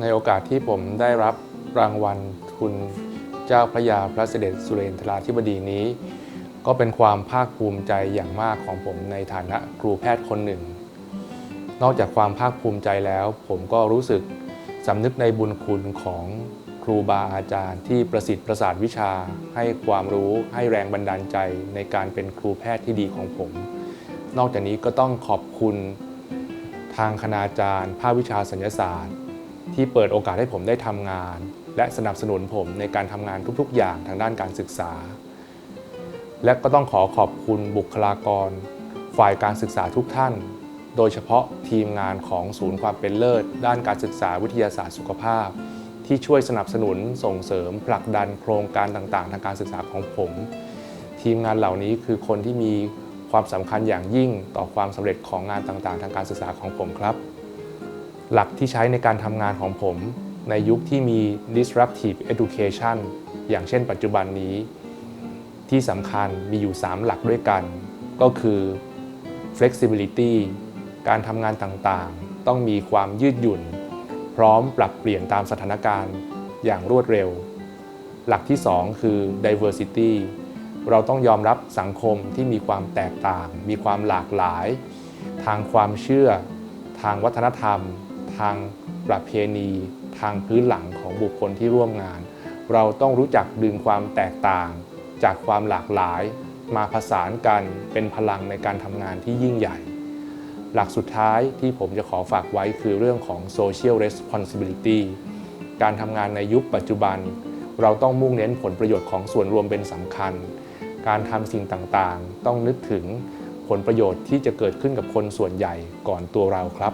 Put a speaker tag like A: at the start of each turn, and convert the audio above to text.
A: ในโอกาสที่ผมได้รับรางวัลทุนเจ้าพระยาพระเสด็จสุเรนทราธิบดีนี้ ก็เป็นความภาคภูมิใจอย่างมากของผมในฐานะครูแพทย์คนหนึ่ง นอกจากความภาคภูมิใจแล้ว ผมก็รู้สึกสำนึกในบุญคุณของครูบาอาจารย์ ที่ประสิทธิ์ประสาทวิชา ให้ความรู้ให้แรงบันดาลใจในการเป็นครูแพทย์ที่ดีของผม นอกจากนี้ก็ต้องขอบคุณทางคณาจารย์ ภาควิชาสัญญศาสตร์ ที่เปิดโอกาสให้ผมได้ทำงาน และสนับสนุนผมในการทำงานทุกๆ อย่างทางด้านการศึกษา และก็ต้องขอขอบคุณบุคลากร ฝ่ายการศึกษาทุกท่าน โดยเฉพาะทีมงานของศูนย์ความเป็นเลิศ ด้านการศึกษาวิทยาศาสตร์สุขภาพ ที่ช่วยสนับสนุนส่งเสริมผลักดันโครงการต่างๆ ทางการศึกษาของผม ทีมงานเหล่านี้คือคนที่มีความสำคัญอย่างยิ่งต่อความสำเร็จของงานต่างๆ ทางการศึกษาของผมครับ หลักที่ใช้ในการทำงานของผมในยุคที่มี disruptive education อย่างเช่นปัจจุบันนี้ ที่สำคัญมีอยู่ 3 หลักด้วยกัน ก็คือ flexibility การทำงานต่างๆ ต้องมีความยืดหยุ่น พร้อมปรับเปลี่ยนตามสถานการณ์อย่างรวดเร็ว หลักที่ 2 คือ diversity เราต้องยอมรับสังคมที่มีความแตกต่าง มีความหลากหลาย ทางความเชื่อ ทางวัฒนธรรม ทางประเพณี ทางพื้นหลังของบุคคลที่ร่วมงาน เราต้องรู้จักดึงความแตกต่าง จากความหลากหลาย มาผสานกันเป็นพลังในการทำงานที่ยิ่งใหญ่ หลักสุดท้ายที่ผมจะขอฝากไว้คือเรื่องของ social responsibility การทำงานในยุคปัจจุบัน เราต้องมุ่งเน้นผลประโยชน์ของส่วนรวมเป็นสำคัญ การทำสิ่งต่างๆ ต้องนึกถึงผลประโยชน์ที่จะเกิดขึ้นกับคนส่วนใหญ่ก่อนตัวเราครับ